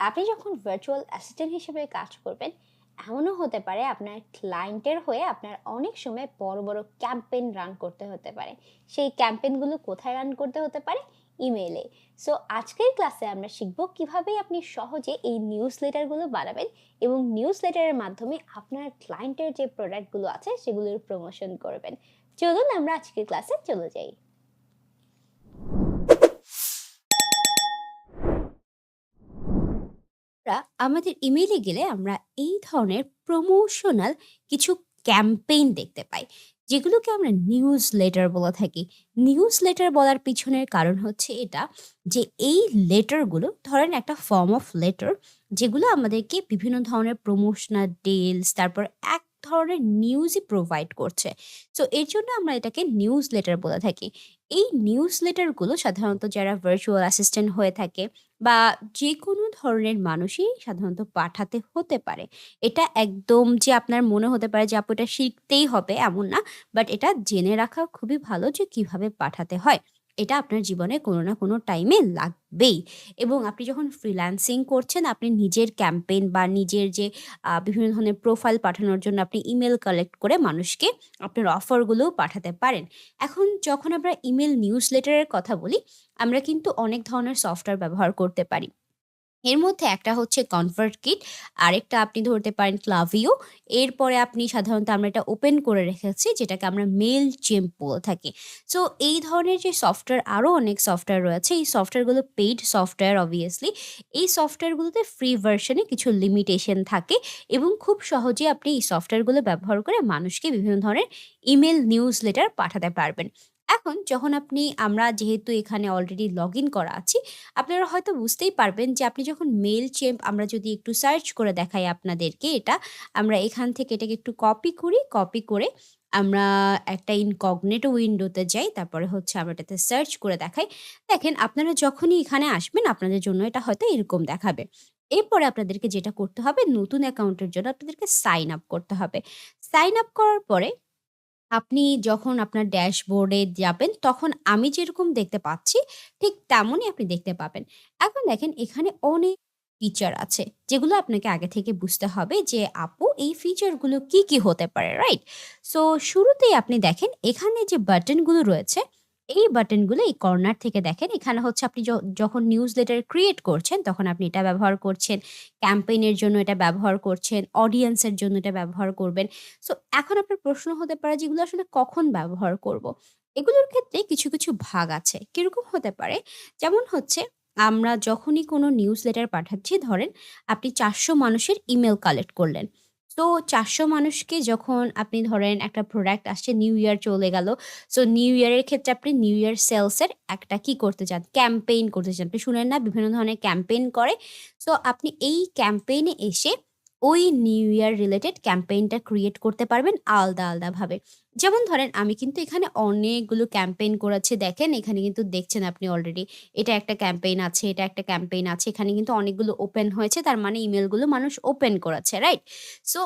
আপনি যখন virtual assistant হিসেবে কাজ করবেন, এমনও হতে পারে আপনার ক্লায়েন্টের হয়ে আপনার অনেক সময় বড় বড় ক্যাম্পেইন রান করতে হতে পারে। সেই ক্যাম্পেইনগুলো কোথায় রান করতে হতে পারে? ইমেইলে সো আজকের ক্লাসে আমরা শিখব কীভাবে আপনি সহজে এই নিউজ লেটারগুলো বানাবেন এবং নিউজ লেটারের মাধ্যমে আপনার ক্লায়েন্টের যে প্রোডাক্টগুলো আছে, সেগুলোর প্রমোশন করবেন। চলুন আমরা আজকের ক্লাসে চলে যাই। আমাদের ইমেইলে গেলে আমরা এই ধরনের প্রমোশনাল কিছু ক্যাম্পেইন দেখতে পাই। যেগুলোকে আমরা নিউজ লেটার বলে থাকি। নিউজ লেটার বলার পিছনের কারণ হচ্ছে এটা যে এই লেটারগুলো ধরেন একটা ফর্ম অফ লেটার যেগুলো আমাদেরকে বিভিন্ন ধরনের প্রমোশনাল ডিলস তারপর এক ধরনের নিউজই প্রোভাইড করছে সো এর জন্য আমরা এটাকে নিউজ লেটার বলে থাকি এই নিউজ লেটারগুলো সাধারণত যারা ভার্চুয়াল অ্যাসিস্ট্যান্ট হয়ে থাকে বা যে কোনো ধরনের মানুষই সাধারণত পাঠাতে হতে পারে। এটা একদম যে আপনার মনে হতে পারে যে, আপু, এটা শিখতেই হবে এমন না। বাট এটা জেনে রাখা খুবই ভালো যে কীভাবে পাঠাতে হয়। এটা আপনার জীবনে কোনো না কোনো টাইমে লাগবেই। এবং আপনি যখন ফ্রিল্যান্সিং করছেন, আপনি নিজের ক্যাম্পেইন বা নিজের যে বিভিন্ন ধরনের প্রোফাইল পাঠানোর জন্য আপনি ইমেল কালেক্ট করে মানুষকে আপনার অফারগুলোও পাঠাতে পারেন। এখন যখন আমরা ইমেল নিউজ লেটারের কথা বলি, আমরা কিন্তু অনেক ধরনের সফটওয়্যার ব্যবহার করতে পারি। এর মধ্যে একটা হচ্ছে কনভার্টকিট, আরেকটা আপনি ধরতে পারেন ক্লাভিও। এরপরে আপনি সাধারণত আমরা এটা ওপেন করে রেখেছি যেটাকে আমরা মেইলচিম্প বলে থাকি। সো এই ধরনের যে সফটওয়্যার আরও অনেক সফটওয়্যার রয়েছে। এই সফটওয়্যারগুলো পেইড সফটওয়্যার অবভিয়াসলি এই সফটওয়্যারগুলোতে ফ্রি ভার্শনে কিছু লিমিটেশন থাকে এবং খুব সহজে আপনি এই সফটওয়্যারগুলো ব্যবহার করে মানুষকে বিভিন্ন ধরনের ইমেল নিউজ লেটার পাঠাতে পারবেন। এখন যখন আপনি আমরা যেহেতু এখানে অলরেডি লগইন করা আছি, আপনারা হয়তো বুঝতেই পারবেন যে আপনি যখন মেল চেম্প আমরা যদি একটু সার্চ করে দেখাই আপনাদেরকে এটা, আমরা এখান থেকে এটাকে একটু কপি করি। কপি করে আমরা একটা ইনকগনিটো উইন্ডোতে যাই। তারপরে হচ্ছে আমরা এটাতে সার্চ করে দেখাই। দেখেন আপনারা যখনই এখানে আসবেন আপনাদের জন্য এটা হয়তো এরকম দেখাবে। এরপরে আপনাদেরকে যেটা করতে হবে নতুন অ্যাকাউন্টের জন্য আপনাদেরকে সাইন আপ করতে হবে। সাইন আপ করার পরে আপনি যখন আপনার ড্যাশবোর্ডে যাবেন, তখন আমি যেরকম দেখতে পাচ্ছি, ঠিক তেমনই আপনি দেখতে পাবেন। এখন দেখেন এখানে অনেক ফিচার আছে, যেগুলো আপনাকে আগে থেকে বুঝতে হবে যে আপু এই ফিচারগুলো কি, কি হতে পারে, রাইট? সো শুরুতেই আপনি দেখেন এখানে যে বাটনগুলো রয়েছে, এই বাটনগুলো এই কর্নার থেকে দেখেন এখানে হচ্ছে আপনি যখন নিউজ লেটার ক্রিয়েট করছেন, তখন আপনি এটা ব্যবহার করছেন। ক্যাম্পেইনের জন্য এটা ব্যবহার করছেন, অডিয়েন্সের জন্য এটা ব্যবহার করবেন। সো এখন আপনার প্রশ্ন হতে পারে যেগুলো আসলে কখন ব্যবহার করব? এগুলোর ক্ষেত্রে কিছু, কিছু ভাগ আছে। কীরকম হতে পারে? যেমন হচ্ছে আমরা যখনই কোনো নিউজ লেটার পাঠাচ্ছি ধরেন আপনি ৪০০ মানুষের ইমেল কালেক্ট করলেন। তো ৪০০ মানুষকে যখন আপনি ধরেন একটা প্রোডাক্ট আসছে নিউ ইয়ার চলে গেল। সো নিউ ইয়ারের ক্ষেত্রে আপনি নিউ ইয়ার সেলসের একটা কি করতে চান? ক্যাম্পেইন করতে চান। আপনি শুনেন না বিভিন্ন ধরনের ক্যাম্পেইন করে। সো আপনি এই ক্যাম্পেইনে এসে ওই নিউ ইয়ার রিলেটেড ক্যাম্পেইনটা ক্রিয়েট করতে পারবেন আলাদা, আলাদাভাবে। যেমন ধরেন আমি কিন্তু এখানে অনেকগুলো ক্যাম্পেইন করেছি দেখেন এখানে কিন্তু দেখছেন আপনি অলরেডি। এটা একটা ক্যাম্পেইন আছে, এটা একটা ক্যাম্পেইন আছে। এখানে কিন্তু অনেকগুলো ওপেন হয়েছে। তার মানে ইমেলগুলো মানুষ ওপেন করেছে, রাইট? সো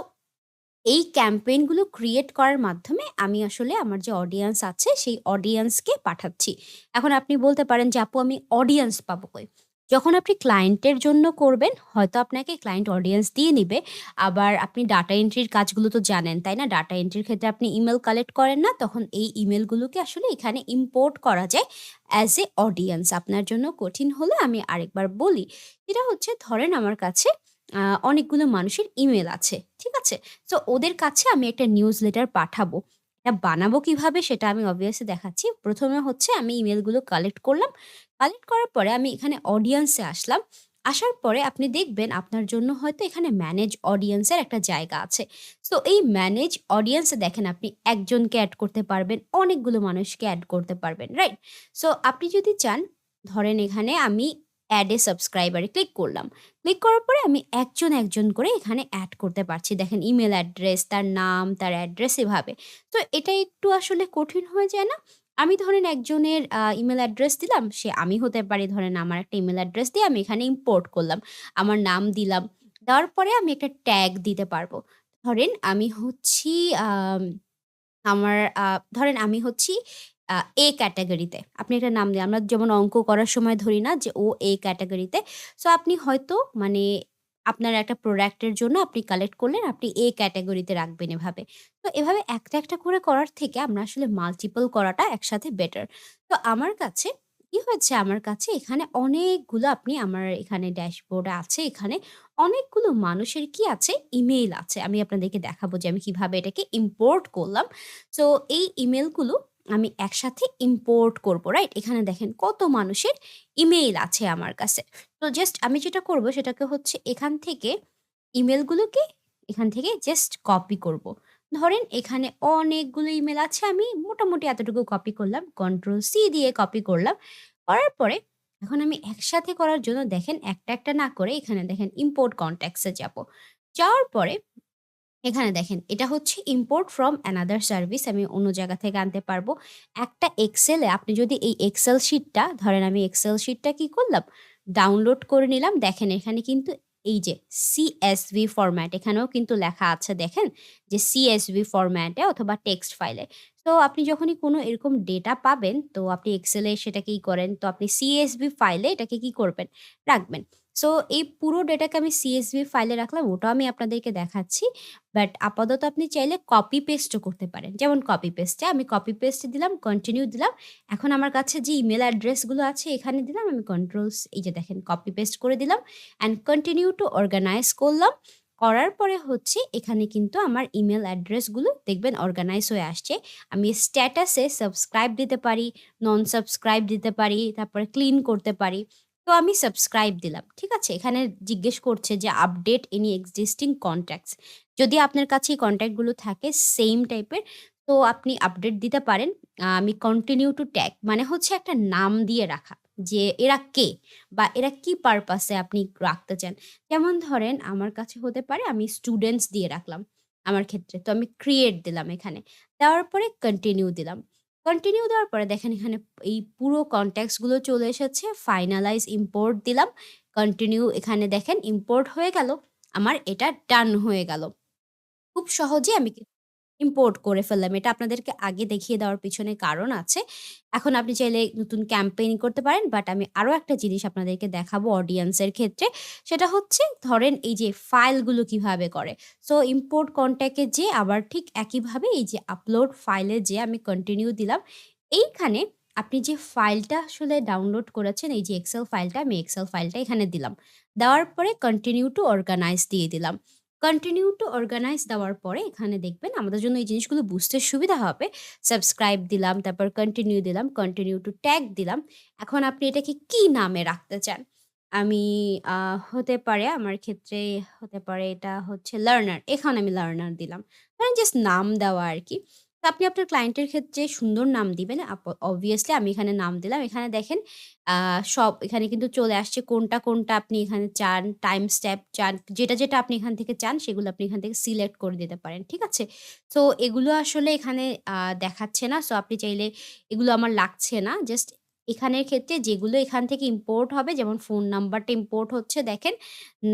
এই ক্যাম্পেইনগুলো ক্রিয়েট করার মাধ্যমে আমি আসলে আমার যে অডিয়েন্স আছে সেই অডিয়েন্সকে পাঠাচ্ছি। এখন আপনি বলতে পারেন যে আপু আমি অডিয়েন্স পাবো কই? যখন আপনি ক্লায়েন্টের জন্য করবেন হয়তো আপনাকে ক্লায়েন্ট অডিয়েন্স দিয়ে নিবে। আবার আপনি ডাটা এন্ট্রির কাজগুলো তো জানেন, তাই না? ডাটা এন্ট্রির ক্ষেত্রে আপনি ইমেল কালেক্ট করেন না? তখন এই ইমেলগুলোকে আসলে এখানে ইম্পোর্ট করা যায় অ্যাজ এ অডিয়েন্স। আপনার জন্য কঠিন হলে আমি আরেকবার বলি। এটা হচ্ছে ধরেন আমার কাছে অনেকগুলো মানুষের ইমেল আছে। ঠিক আছে? তো ওদের কাছে আমি একটা নিউজ লেটার পাঠাবো। এটা বানাবো কীভাবে সেটা আমি obviously দেখাচ্ছি। প্রথমে হচ্ছে আমি ইমেলগুলো কালেক্ট করলাম। কালেক্ট করার পরে আমি এখানে অডিয়েন্সে আসলাম। আসার পরে আপনি দেখবেন আপনার জন্য হয়তো এখানে ম্যানেজ অডিয়েন্সের একটা জায়গা আছে। সো এই ম্যানেজ অডিয়েন্সে দেখেন আপনি একজনকে অ্যাড করতে পারবেন, অনেকগুলো মানুষকে অ্যাড করতে পারবেন, রাইট? সো আপনি যদি চান ধরেন এখানে আমি এ সাবস্ক্রাইবার ক্লিক করলাম। ক্লিক করার পরে আমি একজন, একজন করে এখানে অ্যাড করতে পারছি। দেখেন ইমেল অ্যাড্রেস, তার নাম, তার অ্যাড্রেস এভাবে। তো এটা একটু আসলে কঠিন হয়ে যায় না? আমি ধরেন একজনের ইমেল অ্যাড্রেস দিলাম, সে আমি হতে পারি ধরেন আমার একটা ইমেল অ্যাড্রেস দিয়ে আমি এখানে ইম্পোর্ট করলাম। আমার নাম দিলাম। দেওয়ার পরে আমি একটা ট্যাগ দিতে পারব। ধরেন আমি হচ্ছি আমার ধরেন আমি হচ্ছি এ ক্যাটাগরিতে আপনি একটা নাম দিন। আমরা যেমন অঙ্ক করার সময় ধরি না যে ও এ ক্যাটাগরিতে সো আপনি হয়তো মানে আপনার একটা প্রোডাক্টের জন্য আপনি কালেক্ট করলেন, আপনি এ ক্যাটাগরিতে রাখবেন এভাবে। তো এভাবে একটা, একটা করে করার থেকে আমরা আসলে মাল্টিপল করাটা একসাথে বেটার। তো আমার কাছে কি হয়েছে আমার কাছে এখানে অনেকগুলো আপনি আমার এখানে ড্যাশবোর্ডে আছে এখানে অনেকগুলো মানুষের কি আছে ইমেইল আছে। আমি আপনাদেরকে দেখাবো যে আমি কীভাবে এটাকে ইম্পোর্ট করলাম। সো এই ইমেইলগুলো আমি একসাথে ইম্পোর্ট করব, রাইট? এখানে দেখেন কত মানুষের ইমেইল আছে আমার কাছে। তো জাস্ট আমি যেটা করব সেটাকে হচ্ছে এখান থেকে ইমেলগুলোকে এখান থেকে জাস্ট কপি করব। ধরেন এখানে অনেকগুলো ইমেল আছে আমি মোটামুটি এতটুকু কপি করলাম। কন্ট্রোল সি দিয়ে কপি করলাম। করার পরে এখন আমি একসাথে করার জন্য দেখেন একটা, একটা না করে এখানে দেখেন ইম্পোর্ট কনট্যাক্টস যাব। যাওয়ার পরে এখানে দেখেন, এটা হচ্ছে ইম্পোর্ট ফ্রম অ্যানাদার সার্ভিস আমি অন্য জায়গা থেকে আনতে পারব। একটা এক্সেলে আপনি যদি এই এক্সেল শিটটা ধরেন আমি এক্সেল শিটটা কি করলাম? ডাউনলোড করে নিলাম। দেখেন, এখানে কিন্তু এই যে সিএসভি ফরম্যাট এখানেও কিন্তু লেখা আছে, দেখেন, যে সিএসভি ফরম্যাটে অথবা টেক্সট ফাইলে। তো আপনি যখনই কোনো এরকম ডেটা পাবেন, তো আপনি এক্সেলে সেটা কি করেন? তো আপনি সিএসভি ফাইলে এটাকে কি করবেন? রাখবেন। সো এই পুরো ডেটাকে আমি CSV ফাইলে রাখলাম ওটাও আমি আপনাদেরকে দেখাচ্ছি। বাট আপাতত আপনি চাইলে কপি পেস্টও করতে পারেন। যেমন কপি পেস্টে আমি কপি পেস্ট দিলাম, কন্টিনিউ দিলাম। এখন আমার কাছে যে ইমেল অ্যাড্রেসগুলো আছে এখানে দিলাম আমি কন্ট্রোলস এই যে দেখেন কপি পেস্ট করে দিলাম অ্যান্ড কন্টিনিউ টু অর্গানাইজ করলাম। করার পরে হচ্ছে এখানে কিন্তু আমার ইমেল অ্যাড্রেসগুলো দেখবেন অর্গানাইজ হয়ে আসছে। আমি স্ট্যাটাসে সাবস্ক্রাইব দিতে পারি, নন সাবস্ক্রাইব দিতে পারি, তারপরে ক্লিন করতে পারি। তো আমি সাবস্ক্রাইব দিলাম। ঠিক আছে? এখানে জিজ্ঞেস করছে যে আপডেট এনি এক্সিস্টিং কনট্যাক্টস। যদি আপনার কাছে এই কনট্যাক্টগুলো থাকে সেম টাইপের তো আপনি আপডেট দিতে পারেন। আমি কন্টিনিউ টু ট্যাগ মানে হচ্ছে একটা নাম দিয়ে রাখা। যে এরা কে? বা এরা কি পারপাসে আপনি রাখতে চান। যেমন ধরেন, আমার কাছে হতে পারে আমি স্টুডেন্টস দিয়ে রাখলাম আমার ক্ষেত্রে। তো আমি ক্রিয়েট দিলাম এখানে। দেওয়ার পরে কন্টিনিউ দিলাম। কন্টিনিউ দেওয়ার পরে দেখেন এখানে এই পুরো কন্ট্যাক্টসগুলো চলে এসেছে। ফাইনালাইজ ইম্পোর্ট দিলাম। কন্টিনিউ এখানে দেখেন ইম্পোর্ট হয়ে গেল। আমার এটা ডান হয়ে গেল। খুব সহজে আমি ইম্পোর্ট করে ফেললাম। এটা আপনাদেরকে আগে দেখিয়ে দেওয়ার পিছনে কারণ আছে। এখন আপনি চাইলে নতুন ক্যাম্পেইন করতে পারেন। বাট আমি আরও একটা জিনিস আপনাদেরকে দেখাবো অডিয়েন্সের ক্ষেত্রে। সেটা হচ্ছে, ধরেন এই যে ফাইলগুলো কীভাবে করে। সো ইম্পোর্ট কনট্যাক্ট যেয়ে আবার ঠিক একইভাবে এই যে আপলোড ফাইলে যেয়ে আমি কন্টিনিউ দিলাম। এইখানে আপনি যে ফাইলটা আসলে ডাউনলোড করেছেন, এই যে এক্সেল ফাইলটা আমি এক্সেল ফাইলটা এখানে দিলাম। দেওয়ার পরে কন্টিনিউ টু অর্গানাইজ দিয়ে দিলাম। কন্টিনিউ টু অর্গানাইজ দেওয়ার পরে এখানে দেখবেন আমাদের জন্য এই জিনিসগুলো বুঝতে সুবিধা হবে। সাবস্ক্রাইব দিলাম, তারপর কন্টিনিউ দিলাম, কন্টিনিউ টু ট্যাগ দিলাম। এখন আপনি এটাকে কি নামে রাখতে চান? আমি হতে পারে আমার ক্ষেত্রে হতে পারে এটা হচ্ছে লার্নার। এখানে আমি লার্নার দিলাম। জাস্ট নাম দেওয়া আরকি। তো আপনি আপনার ক্লায়েন্টের ক্ষেত্রে সুন্দর নাম দিবেন। অবভিয়াসলি আমি এখানে নাম দিলাম। এখানে দেখেন সব এখানে কিন্তু চলে আসছে কোনটা, কোনটা আপনি এখানে চান, টাইম স্ট্যাপ চান। যেটা, যেটা আপনি এখান থেকে চান সেগুলো আপনি এখান থেকে সিলেক্ট করে দিতে পারেন। ঠিক আছে? সো এগুলো আসলে এখানে দেখাচ্ছে না। সো আপনি চাইলে এগুলো আমার লাগছে না। জাস্ট এখানের ক্ষেত্রে যেগুলো এখান থেকে ইম্পোর্ট হবে যেমন ফোন নাম্বারটা ইম্পোর্ট হচ্ছে দেখেন।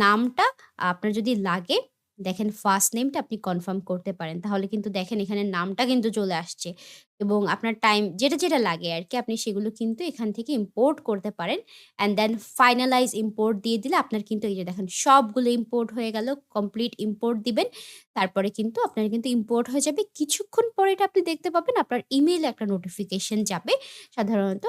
নামটা আপনার যদি লাগে দেখেন ফার্স্ট নেমটা আপনি কনফার্ম করতে পারেন। তাহলে কিন্তু দেখেন এখানে নামটা কিন্তু চলে আসছে। এবং আপনার টাইম যেটা, যেটা লাগে আরকি আপনি সেগুলো কিন্তু এখান থেকে ইম্পোর্ট করতে পারেন। অ্যান্ড দেন ফাইনালাইজ ইম্পোর্ট দিয়ে দিলে আপনার কিন্তু এই যে দেখেন সবগুলো ইম্পোর্ট হয়ে গেল। কমপ্লিট ইম্পোর্ট দিবেন। তারপরে কিন্তু আপনার কিন্তু ইম্পোর্ট হয়ে যাবে। কিছুক্ষণ পরে এটা আপনি দেখতে পাবেন আপনার ইমেইলে একটা নোটিফিকেশন যাবে। সাধারণত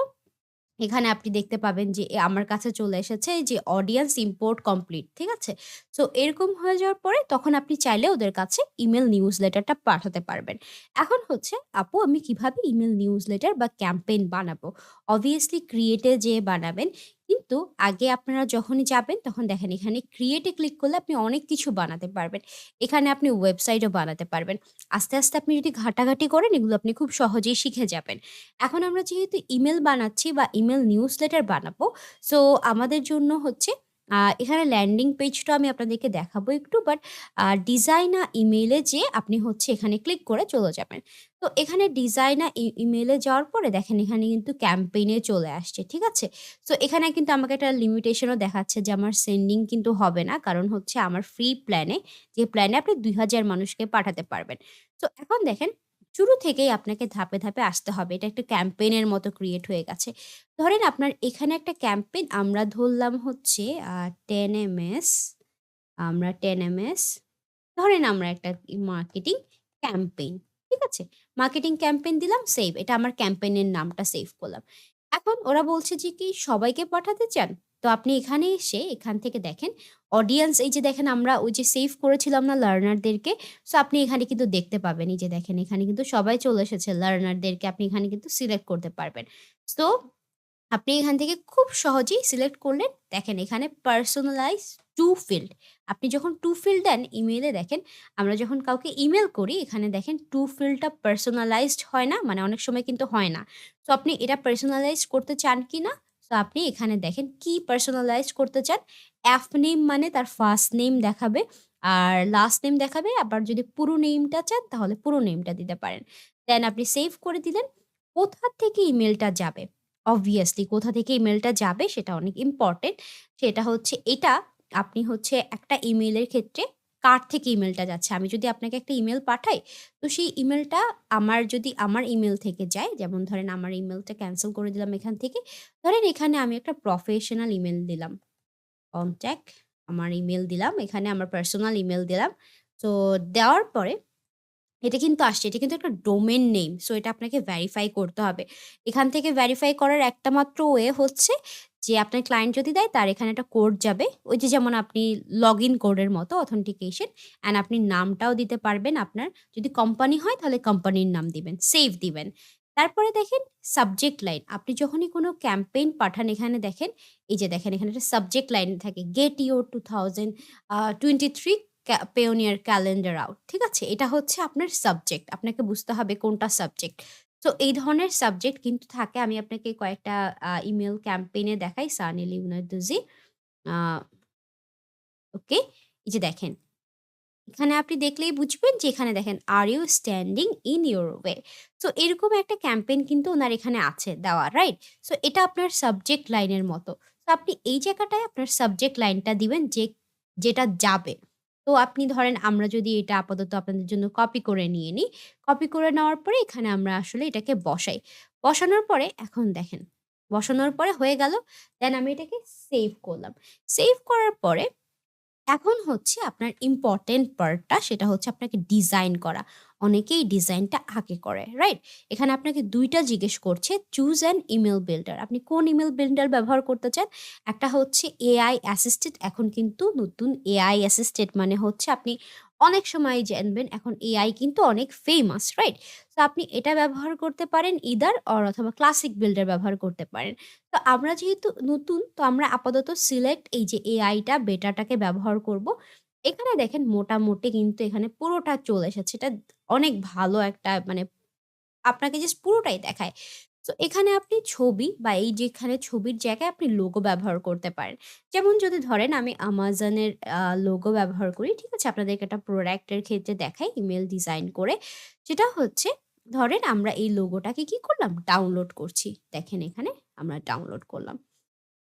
এখানে আপনি দেখতে পাবেন যে, এ, আমার কাছে চলে এসেছে যে অডিয়েন্স ইম্পোর্ট কমপ্লিট। ঠিক আছে? সো এরকম হয়ে যাওয়ার পরে তখন আপনি চাইলে ওদের কাছে ইমেল নিউজ লেটারটা পাঠাতে পারবেন। এখন হচ্ছে, আপু, আমি কীভাবে ইমেল নিউজ লেটার বা ক্যাম্পেইন বানাবো? অবভিয়াসলি ক্রিয়েটে যে বানাবেন। কিন্তু আগে আপনারা যখনই যাবেন তখন দেখেন এখানে ক্রিয়েটে ক্লিক করলে আপনি অনেক কিছু বানাতে পারবেন। এখানে আপনি ওয়েবসাইটও বানাতে পারবেন। আস্তে, আস্তে আপনি যদি ঘাটাঘাটি করেন এগুলো আপনি খুব সহজেই শিখে যাবেন। এখন আমরা যেহেতু ইমেল বানাচ্ছি বা ইমেল নিউজ লেটার বানাবো। সো আমাদের জন্য হচ্ছে এখানে ল্যান্ডিং পেজটা আমি আপনাদেরকে দেখাবো একটু বাট আ ইমেলে যেয়ে আপনি হচ্ছে এখানে ক্লিক করে চলে যাবেন। তো এখানে ডিজাইন আ ই ইমেইল যাওয়ার পরে দেখেন এখানে কিন্তু ক্যাম্পেইনে চলে আসছে। ঠিক আছে? তো এখানে কিন্তু আমাকে একটা লিমিটেশনও দেখাচ্ছে যে আমার সেন্ডিং কিন্তু হবে না। কারণ হচ্ছে আমার ফ্রি প্ল্যানে যে প্ল্যানে আপনি ২০০০ মানুষকে পাঠাতে পারবেন। তো এখন দেখেন শুরু থেকেই আপনাকে ধাপে, ধাপে আসতে হবে। এটা একটা ক্যাম্পেইনের মতো ক্রিয়েট হয়ে গেছে। ধরেন আপনার এখানে একটা ক্যাম্পেইন আমরা ধরলাম হচ্ছে টেন এম এস আমরা টেন এম এস ধরেন আমরা একটা মার্কেটিং ক্যাম্পেইন। ঠিক আছে? মার্কেটিং ক্যাম্পেইন দিলাম সেভ। এটা আমার ক্যাম্পেইনের নামটা সেভ করলাম। এখন ওরা বলছে যে কি সবাইকে পাঠাতে চান? তো আপনি এখানে এসে এখান থেকে দেখেন অডিয়েন্স এই যে দেখেন আমরা ওই যে সেভ করেছিলাম না লার্নারদেরকে? সো আপনি এখানে কিন্তু দেখতে পাবেন। এই যে দেখেন এখানে কিন্তু সবাই চলে এসেছে লার্নারদেরকে আপনি এখানে কিন্তু সিলেক্ট করতে পারবেন। সো আপনি এখান থেকে খুব সহজেই সিলেক্ট করলেন। দেখেন এখানে পার্সোনালাইজ টু ফিল্ড। আপনি যখন টু ফিল্ড দেন ইমেইলে দেখেন, আমরা যখন কাউকে ইমেল করি, এখানে দেখেন টু ফিল্ডটা পার্সোনালাইজড হয় না? মানে অনেক সময় কিন্তু হয় না। তো আপনি এটা পার্সোনালাইজ করতে চান কিনা? সো আপনি এখানে দেখেন কি পার্সোনালাইজ করতে চান? এফ নেম মানে তার ফার্স্ট নেম দেখাবে আর লাস্ট নেম দেখাবে। আবার যদি পুরো নেমটা চান তাহলে পুরো নেমটা দিতে পারেন। দেন আপনি সেভ করে দিলেন। কোথা থেকে ইমেলটা যাবে? অবভিয়াসলি কোথা থেকে ইমেলটা যাবে সেটা অনেক ইম্পর্টেন্ট সেটা হচ্ছে এটা আপনি হচ্ছে একটা ইমেলের ক্ষেত্রে কার থেকে ইমেলটা যাচ্ছে? আমি যদি আপনাকে একটা ইমেল পাঠাই, তো সেই ইমেলটা আমার যদি আমার ইমেল থেকে যায়, যেমন ধরেন আমার ইমেলটা ক্যান্সেল করে দিলাম এখান থেকে। ধরেন এখানে আমি একটা প্রফেশনাল ইমেল দিলাম। কনট্যাক্ট আমার ইমেল দিলাম। এখানে আমার পার্সোনাল ইমেল দিলাম। তো দেওয়ার পরে এটা কিন্তু আসছে। এটা কিন্তু একটা ডোমেন নেম। সো এটা আপনাকে ভেরিফাই করতে হবে। এখান থেকে ভেরিফাই করার একটা মাত্র ওয়ে হচ্ছে যে আপনার ক্লায়েন্ট যদি দেয় তার এখানে একটা কোড যাবে। ওই যে যেমন আপনি লগ ইন কোডের মতো অথেন্টিকেশন অ্যান্ড আপনি নামটাও দিতে পারবেন আপনার। যদি কোম্পানি হয় তাহলে কোম্পানির নাম দিবেন। সেভ দিবেন। তারপরে দেখেন সাবজেক্ট লাইন। আপনি যখনই কোনো ক্যাম্পেইন পাঠান এখানে দেখেন, এই যে দেখেন এখানে একটা সাবজেক্ট লাইন থাকে গেট ইউর 2000 আ 23 ক্যা পেওনিয়ার ক্যালেন্ডার আউট। ঠিক আছে? এটা হচ্ছে আপনার সাবজেক্ট। আপনাকে বুঝতে হবে কোনটা সাবজেক্ট। সো এই ধরনের সাবজেক্ট কিন্তু থাকে। আমি আপনাকে কয়েকটা আ ইমেইল ক্যাম্পেইনে দেখাই সানি লিওনার্দোজি। আ ওকে। এই যে দেখেন। এখানে আপনি দেখলেই বুঝবেন যে এখানে দেখেন are you standing in your way. So এরকম একটা ক্যাম্পেইন কিন্তু উনার এখানে আছে দেওয়া, রাইট? সো এটা আপনার সাবজেক্ট লাইনের মতো। তো আপনি এই জায়গাটায় আপনার সাবজেক্ট লাইনটা দিবেন যে যেটা যাবে। তো আপনি ধরেন আমরা যদি এটা আপাতত আপনাদের জন্য কপি করে নিয়ে নিই। কপি করে নেওয়ার পরে এখানে আমরা আসলে এটাকে বসাই। বসানোর পরে এখন দেখেন। বসানোর পরে হয়ে গেল। দেন আমি এটাকে সেভ করলাম। সেভ করার পরে এখন হচ্ছে আপনার ইম্পর্টেন্ট পার্টটা সেটা হচ্ছে আপনাকে ডিজাইন করা। অনেকেই ডিজাইনটা আগে করে, রাইট? এখানে আপনাকে দুইটা জিজ্ঞেস করছে চুজ অ্যান ইমেল বিল্ডার। আপনি কোন ইমেল বিল্ডার ব্যবহার করতে চান? একটা হচ্ছে এআই অ্যাসিস্টেড এখন কিন্তু নতুন এআই অ্যাসিস্টেড মানে হচ্ছে আপনি অনেক সময় জানবেন এখন এআই কিন্তু অনেক ফেমাস, রাইট? তো আপনি এটা ব্যবহার করতে পারেন ইদার অর অথবা ক্লাসিক বিল্ডার ব্যবহার করতে পারেন। তো আমরা যেহেতু নতুন তো আমরা আপাতত সিলেক্ট এই যে এআইটা বেটাটাকে ব্যবহার করব। এখানে দেখেন মোটামুটি কিন্তু এখানে পুরোটা চলে এসেছে। এটা অনেক ভালো একটা মানে আপনাকে জাস্ট পুরোটাই দেখায়। তো এখানে আপনি ছবি বা এই যেখানে ছবির জায়গায় আপনি লোগো ব্যবহার করতে পারেন। যেমন যদি ধরেন আমি Amazon-এর লোগো ব্যবহার করি, ঠিক আছে? আপনাদেরকে একটা প্রোডাক্টের ক্ষেত্রে দেখাই ইমেল ডিজাইন করে। যেটা হচ্ছে ধরেন আমরা এই লোগোটাকে কি করলাম? ডাউনলোড করছি। দেখেন এখানে আমরা ডাউনলোড করলাম।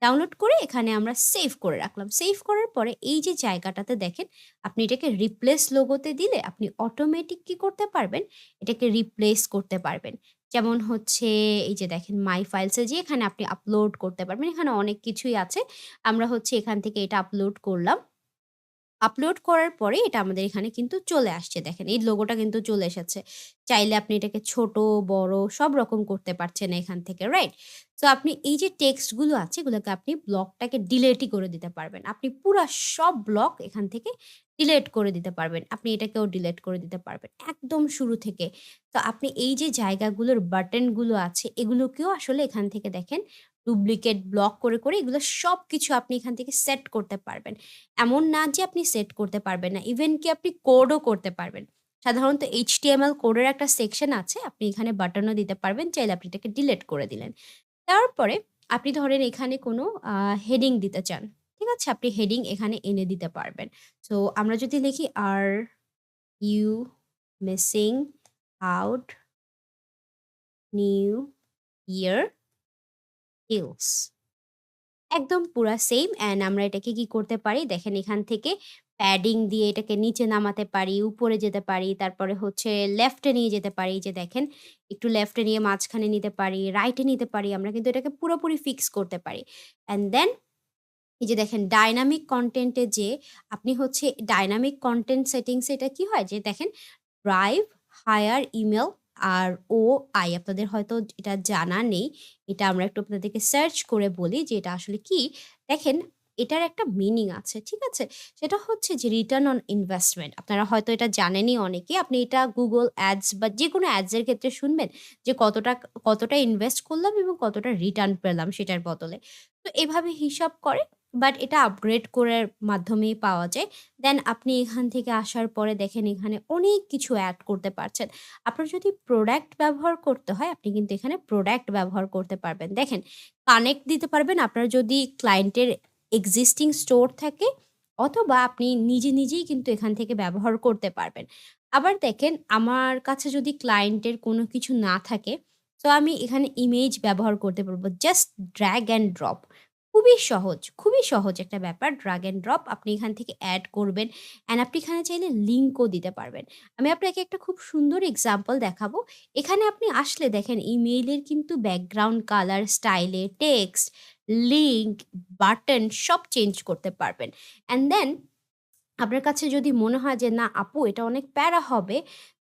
ডাউনলোড করে এখানে আমরা সেভ করে রাখলাম। সেভ করার পরে এই যে জায়গাটাতে দেখেন, আপনি এটাকে রিপ্লেস লোগোতে দিলে আপনি অটোমেটিক কি করতে পারবেন? এটাকে রিপ্লেস করতে পারবেন। যেমন হচ্ছে এই যে দেখেন মাই ফাইলসে যে এখানে আপনি আপলোড করতে পারবেন। এখানে অনেক কিছুই আছে। আমরা হচ্ছে এখান থেকে এটা আপলোড করলাম। আপলোড করার পরে এটা আমাদের এখানে কিন্তু চলে আসছে দেখেন। এই লোগোটা কিন্তু চলে এসেছে। চাইলে আপনি এটাকে ছোট, বড় সব রকম করতে পারছেন এখান থেকে, রাইট? তো আপনি এই যে টেক্সটগুলো আছে এগুলোকে আপনি ব্লকটাকে ডিলেটই করে দিতে পারবেন। আপনি পুরা সব ব্লক এখান থেকে ডিলেট করে দিতে পারবেন। আপনি এটাকেও ডিলেট করে দিতে পারবেন। একদম শুরু থেকে। তো আপনি এই যে জায়গাগুলোর বাটনগুলো আছে এগুলোকেও আসলে এখান থেকে দেখেন ডুপ্লিকেট ব্লক করে, করে এগুলো সব কিছু আপনি এখান থেকে সেট করতে পারবেন। এমন না যে আপনি সেট করতে পারবেন না। ইভেন কি আপনি কোডও করতে পারবেন। সাধারণত HTML কোডের একটা সেকশন আছে। আপনি এখানে বাটনও দিতে পারবেন। চাইলে আপনি এটাকে ডিলিট করে দিলেন। তারপরে আপনি ধরেন এখানে কোনো হেডিং দিতে চান। ঠিক আছে? আপনি হেডিং এখানে এনে দিতে পারবেন। সো আমরা যদি লিখি are you missing out new year hills. একদম পুরা সেম অ্যান্ড আমরা এটাকে কি করতে পারি? দেখেন এখান থেকে প্যাডিং দিয়ে এটাকে নিচে নামাতে পারি, উপরে যেতে পারি। তারপরে হচ্ছে লেফটে নিয়ে যেতে পারি। যে দেখেন একটু লেফটে নিয়ে মাঝখানে নিতে পারি, রাইটে নিতে পারি। আমরা কিন্তু এটাকে পুরোপুরি ফিক্স করতে পারি। অ্যান্ড দেন এই যে দেখেন ডায়নামিক কন্টেন্টে যে আপনি হচ্ছে ডায়নামিক কন্টেন্ট সেটিংস এটা কি হয়? যে দেখেন ড্রাইভ, হায়ার ইমেইল আর ও, আই আপনাদের হয়তো এটা জানা নেই। এটা আমরা একটু আপনাদেরকে সার্চ করে বলি যে এটা আসলে কি? দেখেন, এটার একটা মিনিং আছে। ঠিক আছে? সেটা হচ্ছে যে রিটার্ন অন ইনভেস্টমেন্ট। আপনারা হয়তো এটা জানেনই অনেকে। আপনি এটা গুগল অ্যাডস বা যে কোনো অ্যাডসের ক্ষেত্রে শুনবেন যে কতটা কতটা ইনভেস্ট করলাম এবং কতটা রিটার্ন পেলাম সেটার বদলে। তো এভাবে হিসাব করে বাট এটা আপগ্রেড করার মাধ্যমেই পাওয়া যায়। দেন আপনি এখান থেকে আসার পরে দেখেন এখানে অনেক কিছু অ্যাড করতে পারছেন। আপনার যদি প্রোডাক্ট ব্যবহার করতে হয় আপনি কিন্তু এখানে প্রোডাক্ট ব্যবহার করতে পারবেন। দেখেন কানেক্ট দিতে পারবেন আপনার যদি ক্লায়েন্টের এক্সিস্টিং স্টোর থাকে অথবা আপনি নিজে, নিজেই কিন্তু এখান থেকে ব্যবহার করতে পারবেন। আবার দেখেন আমার কাছে যদি ক্লায়েন্টের কোনো কিছু না থাকে তো আমি এখানে ইমেজ ব্যবহার করতে পারব। Just drag and drop. খুবই সহজ, খুবই সহজ একটা ব্যাপার। ড্রাগ অ্যান্ড ড্রপ আপনি এখান থেকে অ্যাড করবেন অ্যান্ড আপনি এখানে চাইলে লিঙ্কও দিতে পারবেন। আমি আপনাকে একটা খুব সুন্দর এক্সাম্পল দেখাবো। এখানে আপনি আসলে দেখেন ইমেইলের কিন্তু ব্যাকগ্রাউন্ড কালার, স্টাইলে, টেক্সট, লিঙ্ক, বাটন সব চেঞ্জ করতে পারবেন। অ্যান্ড দেন আপনার কাছে যদি মনে হয় যে না আপু এটা অনেক প্যারা হবে।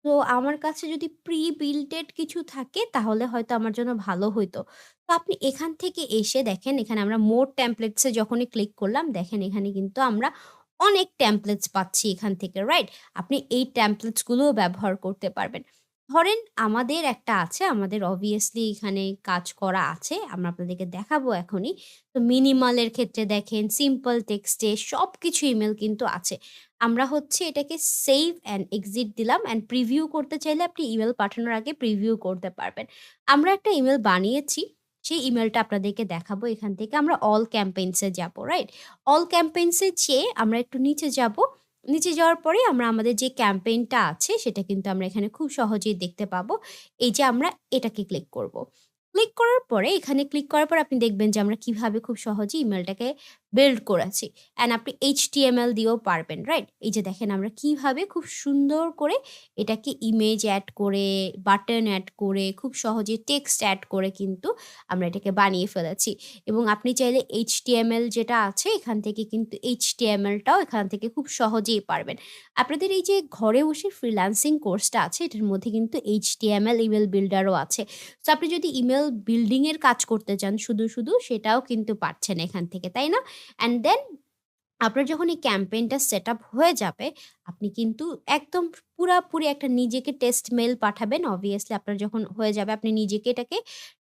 তো আমার কাছে যদি প্রি বিল্টেড কিছু থাকে, তাহলে হয়তো আমার জন্য ভালো হইতো। তো আপনি এখান থেকে এসে দেখেন, এখানে আমরা মোর টেমপ্লেটস এ যখনই ক্লিক করলাম, দেখেন এখানে কিন্তু আমরা অনেক টেমপ্লেটস পাচ্ছি এখান থেকে রাইট? আপনি এই টেমপ্লেটস গুলোও ব্যবহার করতে পারবেন। ধরেন আমাদের একটা আছে, আমাদের অবভিয়াসলি এখানে কাজ করা আছে। আমরা আপনাদেরকে দেখাবো এখনই। তো মিনিমালের ক্ষেত্রে দেখেন সিম্পল টেক্সটে সব কিছু ইমেল কিন্তু আছে। আমরা হচ্ছে এটাকে সেভ অ্যান্ড এক্সিট দিলাম অ্যান্ড প্রিভিউ করতে চাইলে আপনি ইমেল পাঠানোর আগে প্রিভিউ করতে পারবেন। আমরা একটা ইমেল বানিয়েছি। সেই ইমেলটা আপনাদেরকে দেখাবো এখান থেকে। আমরা অল ক্যাম্পেইনস যাব রাইট? অল ক্যাম্পেইনস চেয়ে আমরা একটু নিচে যাব। নিচে যাওয়ার পরে আমরা আমাদের যে ক্যাম্পেইনটা আছে, সেটা কিন্তু আমরা এখানে খুব সহজেই দেখতে পাবো। এই যে আমরা এটাকে ক্লিক করব। ক্লিক করার পরে, এখানে ক্লিক করার পর আপনি দেখবেন যে আমরা কীভাবে খুব সহজেই ইমেইলটাকে বিল্ড করেছি। অ্যান্ড আপনি HTML দিয়েও পারবেন রাইট? এই যে দেখেন আমরা কীভাবে খুব সুন্দর করে এটাকে ইমেজ অ্যাড করে, বাটন অ্যাড করে, খুব সহজে টেক্সট অ্যাড করে কিন্তু আমরা এটাকে বানিয়ে ফেলেছি। এবং আপনি চাইলে HTML যেটা আছে এখান থেকে কিন্তু HTML টাও এখান থেকে খুব সহজেই পারবেন। আপনাদের এই যে ঘরে বসে ফ্রিল্যান্সিং কোর্সটা আছে এটার মধ্যে কিন্তু HTML ইমেল বিল্ডারও আছে। সো আপনি যদি ইমেল বিল্ডিংয়ের কাজ করতে চান শুধু, শুধু সেটাও কিন্তু পারছেন এখান থেকে, তাই না? অ্যান্ড দেন আপনার যখন এই ক্যাম্পেইনটা সেটআপ হয়ে যাবে, আপনি কিন্তু একদম পুরাপুরি একটা নিজেকে টেস্ট মেইল পাঠাবেন। অবভিয়াসলি আপনার যখন হয়ে যাবে আপনি নিজেকে এটাকে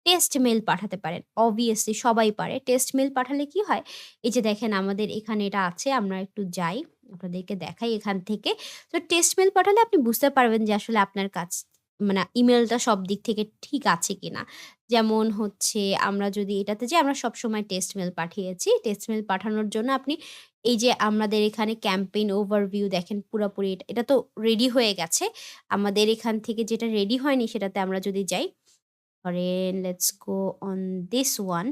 টেস্ট মেইল পাঠাতে পারেন। অবভিয়াসলি সবাই পারে। টেস্ট মেইল পাঠালে কি হয়? এই যে দেখেন আমাদের এখানে এটা আছে। আমরা একটু যাই। আপনাদেরকে দেখাই এখান থেকে। তো টেস্ট মেইল পাঠালে আপনি বুঝতে পারবেন যে আসলে আপনার কাছ মানে ইমেলটা সব দিক থেকে ঠিক আছে কিনা। যেমন হচ্ছে আমরা যদি এটাতে যাই আমরা সবসময় টেস্ট মেল পাঠিয়েছি। টেস্ট মেল পাঠানোর জন্য আপনি এই যে আমাদের এখানে ক্যাম্পেইন ওভারভিউ দেখেন পুরোপুরি এটা এটা তো রেডি হয়ে গেছে। আমাদের এখান থেকে যেটা রেডি হয়নি সেটাতে আমরা যদি যাই, ধরেন let's go on this one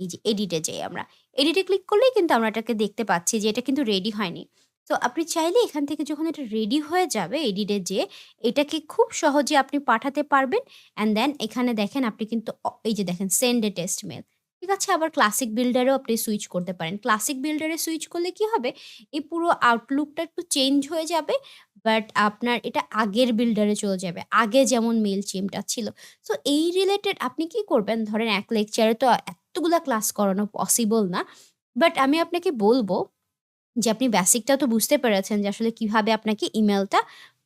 এই যে এডিটে যাই আমরা। এডিটে ক্লিক করলেই কিন্তু আমরা এটাকে দেখতে পাচ্ছি যে এটা কিন্তু রেডি হয়নি। তো আপনি চাইলে এখান থেকে যখন এটা রেডি হয়ে যাবে এডিট যে, এটাকে খুব সহজে আপনি পাঠাতে পারবেন। অ্যান্ড দেন এখানে দেখেন আপনি কিন্তু এই যে দেখেন সেন্ড টেস্ট মেল ঠিক আছে? আবার ক্লাসিক বিল্ডারেও আপনি সুইচ করতে পারেন। ক্লাসিক বিল্ডারে সুইচ করলে কি হবে? এই পুরো আউটলুকটা একটু চেঞ্জ হয়ে যাবে। বাট আপনার এটা আগের বিল্ডারে চলে যাবে। আগে যেমন মেইলচিমটা ছিল। সো এই রিলেটেড আপনি কি করবেন? ধরেন এক লেকচারে তো এতগুলা ক্লাস করানো পসিবল না। বাট আমি আপনাকে বলব যে আপনি বেসিকটা তো বুঝতে পেরেছেন যে আসলে কীভাবে আপনাকে ইমেলটা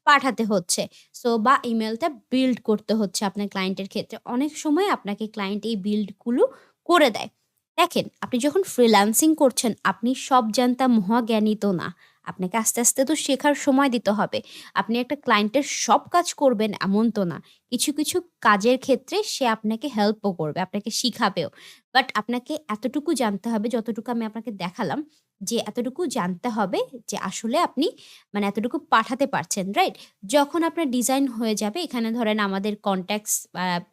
পাঠাতে হচ্ছে। সো বা ইমেলটা বিল্ড করতে হচ্ছে আপনার ক্লায়েন্টের ক্ষেত্রে। অনেক সময় আপনাকে ক্লায়েন্ট এই বিল্ডগুলো করে দেয়। দেখেন আপনি যখন ফ্রিল্যান্সিং করছেন আপনি সব জানতা মহাজ্ঞানী তো না। আপনাকে আস্তে, আস্তে তো শেখার সময় দিতে হবে। আপনি একটা ক্লায়েন্টের সব কাজ করবেন এমন তো না। কিছু, কিছু কাজের ক্ষেত্রে সে আপনাকে হেল্পও করবে, আপনাকে শিখাবেও। বাট আপনাকে এতটুকু জানতে হবে, যতটুকু আমি আপনাকে দেখালাম, যে এতটুকু জানতে হবে যে আসলে আপনি মানে এতটুকু পাঠাতে পারছেন রাইট যখন আপনার ডিজাইন হয়ে যাবে, এখানে ধরেন আমাদের কন্ট্যাক্টস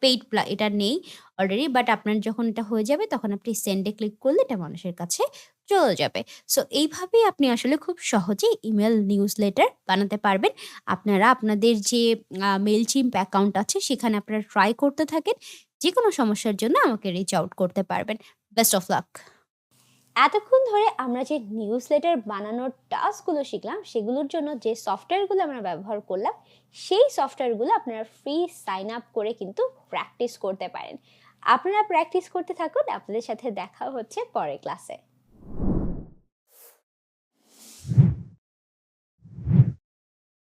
পেইড এটা নেই অলরেডি বাট আপনার যখন এটা হয়ে যাবে, তখন আপনি সেন্ডে ক্লিক করলে এটা মানুষের কাছে চলে যাবে। সো এইভাবেই আপনি আসলে খুব সহজেই ইমেল নিউজ লেটার বানাতে পারবেন। আপনারা আপনাদের যে মেল চিম্প অ্যাকাউন্ট আছে, সেখানে আপনারা ট্রাই করতে থাকেন। যে কোনো সমস্যার জন্য আমাকে রিচ আউট করতে পারবেন। বেস্ট অফ লাক এতক্ষণ ধরে আমরা যে নিউজ লেটার বানানোর টাস্কগুলো শিখলাম, সেগুলোর জন্য যে সফটওয়্যারগুলো আমরা ব্যবহার করলাম, সেই সফটওয়্যারগুলো আপনারা ফ্রি সাইন আপ করে কিন্তু প্র্যাকটিস করতে পারেন। আপনারা প্র্যাকটিস করতে থাকুন, আপনাদের সাথে দেখা হচ্ছে পরের ক্লাসে